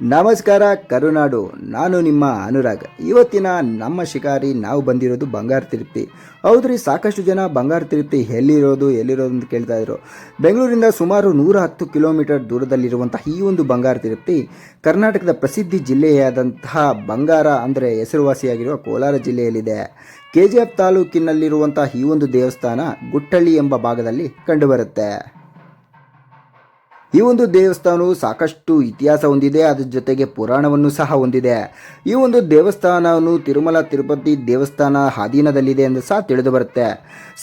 ನಮಸ್ಕಾರ, ಕರುನಾಡು. ನಾನು ನಿಮ್ಮ ಅನುರಾಗ್. ಇವತ್ತಿನ ನಮ್ಮ ಶಿಕಾರಿ ನಾವು ಬಂದಿರೋದು ಬಂಗಾರ ತಿರುಪ್ತಿ. ಹೌದ್ರಿ, ಸಾಕಷ್ಟು ಜನ ಬಂಗಾರ ತಿರುಪ್ತಿ ಎಲ್ಲಿರೋದು ಎಲ್ಲಿರೋದು ಅಂತ ಕೇಳ್ತಾ ಇದ್ರು. ಬೆಂಗಳೂರಿಂದ ಸುಮಾರು ನೂರ ಹತ್ತು ಕಿಲೋಮೀಟರ್ ದೂರದಲ್ಲಿರುವಂತಹ ಈ ಒಂದು ಬಂಗಾರ ತಿರುಪ್ತಿ ಕರ್ನಾಟಕದ ಪ್ರಸಿದ್ಧಿ ಜಿಲ್ಲೆಯಾದಂತಹ ಬಂಗಾರ ಅಂದರೆ ಹೆಸರುವಾಸಿಯಾಗಿರುವ ಕೋಲಾರ ಜಿಲ್ಲೆಯಲ್ಲಿದೆ. ಕೆ ಜಿ ಎಫ್ ತಾಲೂಕಿನಲ್ಲಿರುವಂತಹ ಈ ಒಂದು ದೇವಸ್ಥಾನ ಗುಟ್ಟಳ್ಳಿ ಎಂಬ ಭಾಗದಲ್ಲಿ ಕಂಡುಬರುತ್ತೆ. ಈ ಒಂದು ದೇವಸ್ಥಾನವು ಸಾಕಷ್ಟು ಇತಿಹಾಸ ಹೊಂದಿದೆ, ಅದ್ರ ಜೊತೆಗೆ ಪುರಾಣವನ್ನು ಸಹ ಹೊಂದಿದೆ. ಈ ಒಂದು ದೇವಸ್ಥಾನವನ್ನು ತಿರುಮಲ ತಿರುಪತಿ ದೇವಸ್ಥಾನ ಅಧೀನದಲ್ಲಿದೆ ಎಂದು ಸಹ ತಿಳಿದು ಬರುತ್ತೆ.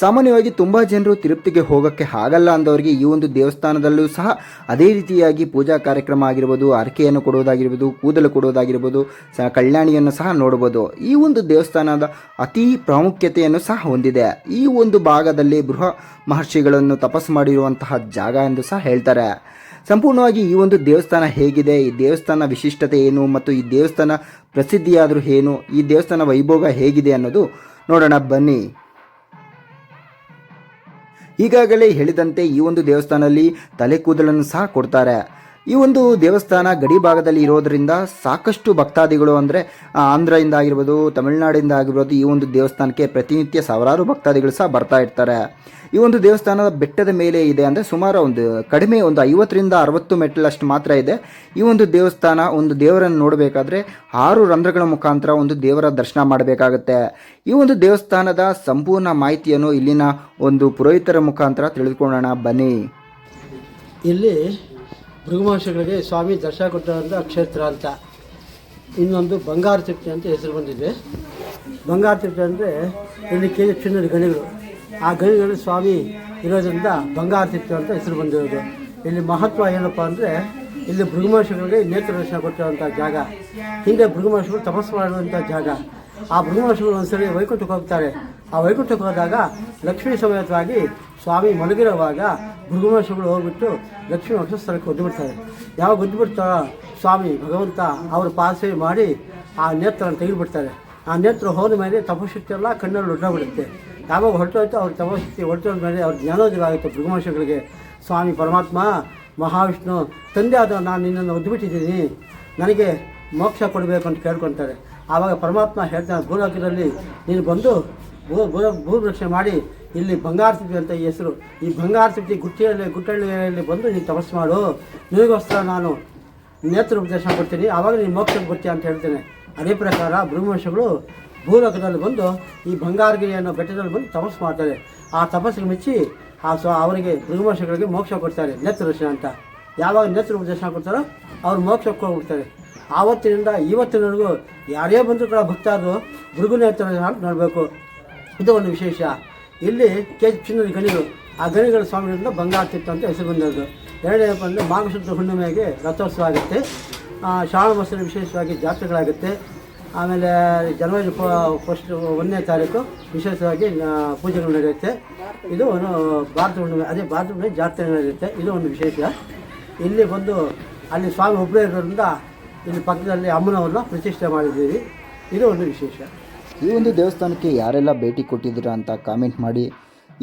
ಸಾಮಾನ್ಯವಾಗಿ ತುಂಬ ಜನರು ತಿರುಪತಿಗೆ ಹೋಗೋಕ್ಕೆ ಆಗಲ್ಲ ಅಂದವರಿಗೆ ಈ ಒಂದು ದೇವಸ್ಥಾನದಲ್ಲೂ ಸಹ ಅದೇ ರೀತಿಯಾಗಿ ಪೂಜಾ ಕಾರ್ಯಕ್ರಮ ಆಗಿರ್ಬೋದು ಅರಕೆಯನ್ನು ಕೊಡುವುದಾಗಿರ್ಬೋದು, ಕೂದಲು ಕೊಡುವುದಾಗಿರ್ಬೋದು ಸಹ ಕಲ್ಯಾಣಿಯನ್ನು ಸಹ ನೋಡಬಹುದು. ಈ ಒಂದು ದೇವಸ್ಥಾನದ ಅತಿ ಪ್ರಾಮುಖ್ಯತೆಯನ್ನು ಸಹ ಹೊಂದಿದೆ. ಈ ಒಂದು ಭಾಗದಲ್ಲಿ ಬೃಹ ಮಹರ್ಷಿಗಳನ್ನು ತಪಸ್ಸು ಮಾಡಿರುವಂತಹ ಜಾಗ ಎಂದು ಸಹ ಹೇಳ್ತಾರೆ. ಸಂಪೂರ್ಣವಾಗಿ ಈ ಒಂದು ದೇವಸ್ಥಾನ ಹೇಗಿದೆ? ಈ ದೇವಸ್ಥಾನ ವಿಶಿಷ್ಟತೆ ಏನು? ಮತ್ತು ಈ ದೇವಸ್ಥಾನ ಪ್ರಸಿದ್ಧಿಯಾದರೂ ಏನು? ಈ ದೇವಸ್ಥಾನ ವೈಭೋಗ ಹೇಗಿದೆ ಅನ್ನೋದು ನೋಡೋಣ, ಬನ್ನಿ. ಈಗಾಗಲೇ ಹೇಳಿದಂತೆ ಈ ಒಂದು ದೇವಸ್ಥಾನದಲ್ಲಿ ತಲೆ ಕೂದಲನ್ನು ಸಹ ಕೊಡ್ತಾರೆ. ಈ ಒಂದು ದೇವಸ್ಥಾನ ಗಡಿ ಭಾಗದಲ್ಲಿ ಇರೋದ್ರಿಂದ ಸಾಕಷ್ಟು ಭಕ್ತಾದಿಗಳು ಅಂದರೆ ಆಂಧ್ರದಿಂದ ಆಗಿರ್ಬೋದು, ತಮಿಳುನಾಡಿಂದ ಆಗಿರ್ಬೋದು, ಈ ಒಂದು ದೇವಸ್ಥಾನಕ್ಕೆ ಪ್ರತಿನಿತ್ಯ ಸಾವಿರಾರು ಭಕ್ತಾದಿಗಳು ಸಹ ಬರ್ತಾ ಇರ್ತಾರೆ. ಈ ಒಂದು ದೇವಸ್ಥಾನದ ಬೆಟ್ಟದ ಮೇಲೆ ಇದೆ ಅಂದರೆ ಸುಮಾರು ಒಂದು, ಕಡಿಮೆ ಒಂದು ಐವತ್ತರಿಂದ ಅರವತ್ತು ಮೆಟ್ಲಷ್ಟು ಮಾತ್ರ ಇದೆ. ಈ ಒಂದು ದೇವಸ್ಥಾನ ಒಂದು ದೇವರನ್ನು ನೋಡಬೇಕಾದ್ರೆ ಆರು ರಂಧ್ರಗಳ ಮುಖಾಂತರ ಒಂದು ದೇವರ ದರ್ಶನ ಮಾಡಬೇಕಾಗತ್ತೆ. ಈ ಒಂದು ದೇವಸ್ಥಾನದ ಸಂಪೂರ್ಣ ಮಾಹಿತಿಯನ್ನು ಇಲ್ಲಿನ ಒಂದು ಪುರೋಹಿತರ ಮುಖಾಂತರ ತಿಳಿದುಕೊಳ್ಳೋಣ. ಬನ್ನಿ. ಇಲ್ಲಿ ಭೃಗುಮಹರ್ಷಿಗಳಿಗೆ ಸ್ವಾಮಿ ದರ್ಶನ ಕೊಟ್ಟಂಥ ಕ್ಷೇತ್ರ ಅಂತ. ಇನ್ನೊಂದು ಬಂಗಾರ ತೃಪ್ತಿ ಅಂತ ಹೆಸರು ಬಂದಿದೆ. ಬಂಗಾರ ತಿಟ್ಟೆ ಅಂದರೆ ಇಲ್ಲಿ ಕೆ ಜಿ ಚಿನ್ನದ ಗಣಿಗಳು. ಆ ಗಣಿಗಳು ಸ್ವಾಮಿ ಇರೋದ್ರಿಂದ ಬಂಗಾರ ತಿರುಪತಿ ಅಂತ ಹೆಸರು ಬಂದಿರೋದು. ಇಲ್ಲಿ ಮಹತ್ವ ಏನಪ್ಪ ಅಂದರೆ ಇಲ್ಲಿ ಭೃಗುಮಹರ್ಷಿಗಳಿಗೆ ನೇತ್ರ ದರ್ಶನ ಕೊಟ್ಟಿರುವಂಥ ಜಾಗ. ಹಿಂದೆ ಭೃಗುಮಹರ್ಷಿಗಳು ತಪಸ್ಸು ಮಾಡುವಂಥ ಜಾಗ. ಆ ಭೃಗುಮಹರ್ಷಿಗಳು ಒಂದ್ಸರಿ ವೈಕುಂಠಕ್ಕೆ ಹೋಗ್ತಾರೆ. ಆ ವೈಕುಂಠಕ್ಕೆ ಹೋದಾಗ ಲಕ್ಷ್ಮೀ ಸಮೇತವಾಗಿ ಸ್ವಾಮಿ ಮಲಗಿರುವಾಗ ಭೃಗುಮಹರ್ಷಿಗಳು ಹೋಗ್ಬಿಟ್ಟು ಲಕ್ಷ್ಮೀ ವಕ್ಷಸ್ಥಳಕ್ಕೆ ಒದ್ದು ಬಿಡ್ತಾರೆ. ಯಾವಾಗ ಒದ್ದು ಬಿಡ್ತಾರೋ ಸ್ವಾಮಿ ಭಗವಂತ ಅವರು ಪಾಸೇವೆ ಮಾಡಿ ಆ ನೇತ್ರನ ತೆಗೆದುಬಿಡ್ತಾರೆ. ಆ ನೇತ್ರ ಹೋದ ಮೇಲೆ ತಪಶಕ್ತಿ ಎಲ್ಲ ಕಣ್ಣಲ್ಲಿ ಬಿಡುತ್ತೆ ಯಾವಾಗ ಹೊರಟೋಯ್ತು ಅವ್ರ ತಪಶಕ್ತಿ ಹೊರಟೋದ ಮೇಲೆ ಅವ್ರ ಜ್ಞಾನೋದಯ ಆಗುತ್ತೆ ಭೃಗುಮಹರ್ಷಿಗಳಿಗೆ ಸ್ವಾಮಿ ಪರಮಾತ್ಮ, ಮಹಾವಿಷ್ಣು, ತಂದೆ ಆದ ನಾನು ನಿನ್ನನ್ನು ಒದ್ದುಬಿಟ್ಟಿದ್ದೀನಿ ನನಗೆ ಮೋಕ್ಷ ಕೊಡಬೇಕು ಅಂತ ಕೇಳ್ಕೊತಾರೆ. ಆವಾಗ ಪರಮಾತ್ಮ ಹೇಳ್ತಾನೆ, ಭೂಲೋಕದಲ್ಲಿ ನೀನು ಬಂದು ಭೂ ಭೂ ಭೂರಕ್ಷಣೆ ಮಾಡಿ ಇಲ್ಲಿ ಬಂಗಾರ ಸಿದ್ಧಿ ಅಂತ ಹೆಸರು. ಈ ಬಂಗಾರ ಸಿಟಿ ಗುಟ್ಟಿಯಲ್ಲಿ, ಗುಟ್ಟಳ್ಳಿಯಲ್ಲಿ ಬಂದು ನೀನು ತಪಸ್ಸು ಮಾಡು. ನಿಮಗೋಸ್ಕರ ನಾನು ನೇತ್ರ ಉಪದೇಶ ಕೊಡ್ತೀನಿ. ಆವಾಗ ನೀನು ಮೋಕ್ಷಕ್ಕೆ ಬರ್ತೀಯ ಅಂತ ಹೇಳ್ತೇನೆ. ಅದೇ ಪ್ರಕಾರ ಬ್ರಹ್ಮವಂಶಗಳು ಭೂಲೋಕದಲ್ಲಿ ಬಂದು ಈ ಬಂಗಾರಗಿರಿಯನ್ನು ಬೆಟ್ಟದಲ್ಲಿ ಬಂದು ತಪಸ್ಸು ಮಾಡ್ತಾರೆ. ಆ ತಪಸ್ಸಿಗೆ ಮೆಚ್ಚಿ ಆ ಸ್ವ, ಅವರಿಗೆ ಬ್ರಹ್ಮವಂಶಗಳಿಗೆ ಮೋಕ್ಷ ಕೊಡ್ತಾರೆ. ನೇತ್ರ ದರ್ಶನ ಅಂತ. ಯಾವಾಗ ನೇತ್ರ ಉಪದೇಶ ಕೊಡ್ತಾರೋ ಅವ್ರು ಮೋಕ್ಷಕ್ಕೆ ಹೋಗ್ಬಿಡ್ತಾರೆ. ಆವತ್ತಿನಿಂದ ಇವತ್ತಿನವರೆಗೂ ಯಾರೇ ಬಂದರೂ ಕೂಡ ಭಕ್ತಾದರು ಭೃಗು ನೇತ್ರ ನೋಡಬೇಕು. ಇದು ಒಂದು ವಿಶೇಷ. ಇಲ್ಲಿ ಕೆ ಚಿನ್ನದ ಗಣಿಗಳು ಆ ಗಣಿಗಳ ಸ್ವಾಮಿಗಳಿಂದ ಬಂಗಾರ ತಿತ್ತು ಅಂತ ಹೆಸರು ಬಂದದ್ದು. ಎರಡನೇಪ್ಪ ಅಂದರೆ ಮಾಘಶುದ್ಧ ಹುಣ್ಣಿಮೆಗೆ ರಥೋತ್ಸವ ಆಗುತ್ತೆ ಶ್ರಾವಣ ವಿಶೇಷವಾಗಿ ಜಾತ್ರೆಗಳಾಗುತ್ತೆ. ಆಮೇಲೆ ಜನವರಿ ಫಸ್ಟ್, ಒಂದನೇ ತಾರೀಕು ವಿಶೇಷವಾಗಿ ಪೂಜೆಗಳು ನಡೆಯುತ್ತೆ. ಇದು ಒಂದು ಭಾರತ ಹುಣ್ಣಿಮೆ, ಅದೇ ಭಾರತ ಹುಣ್ಣಿಮೆ ಜಾತ್ರೆ ನಡೆಯುತ್ತೆ. ಇದು ಒಂದು ವಿಶೇಷ. ಇಲ್ಲಿ ಬಂದು ಅಲ್ಲಿ ಸ್ವಾಮಿ ಒಬ್ಬರೇ ಇರೋದ್ರಿಂದ ಇಲ್ಲಿ ಪಕ್ಕದಲ್ಲಿ ಅಮ್ಮನವ್ರನ್ನ ಪ್ರತಿಷ್ಠೆ ಮಾಡಿದ್ದೀವಿ. ಇದು ಒಂದು ವಿಶೇಷ. ಈ ಒಂದು ದೇವಸ್ಥಾನಕ್ಕೆ ಯಾರೆಲ್ಲ ಭೇಟಿ ಕೊಟ್ಟಿದ್ದೀರಾ ಅಂತ ಕಾಮೆಂಟ್ ಮಾಡಿ.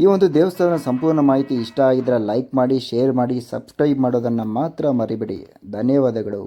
ಈ ಒಂದು ದೇವಸ್ಥಾನದ ಸಂಪೂರ್ಣ ಮಾಹಿತಿ ಇಷ್ಟ ಆಗಿದ್ರೆ ಲೈಕ್ ಮಾಡಿ ಶೇರ್ ಮಾಡಿ ಸಬ್ಸ್ಕ್ರೈಬ್ ಮಾಡೋದನ್ನು ಮಾತ್ರ ಮರಿಬೇಡಿ. ಧನ್ಯವಾದಗಳು.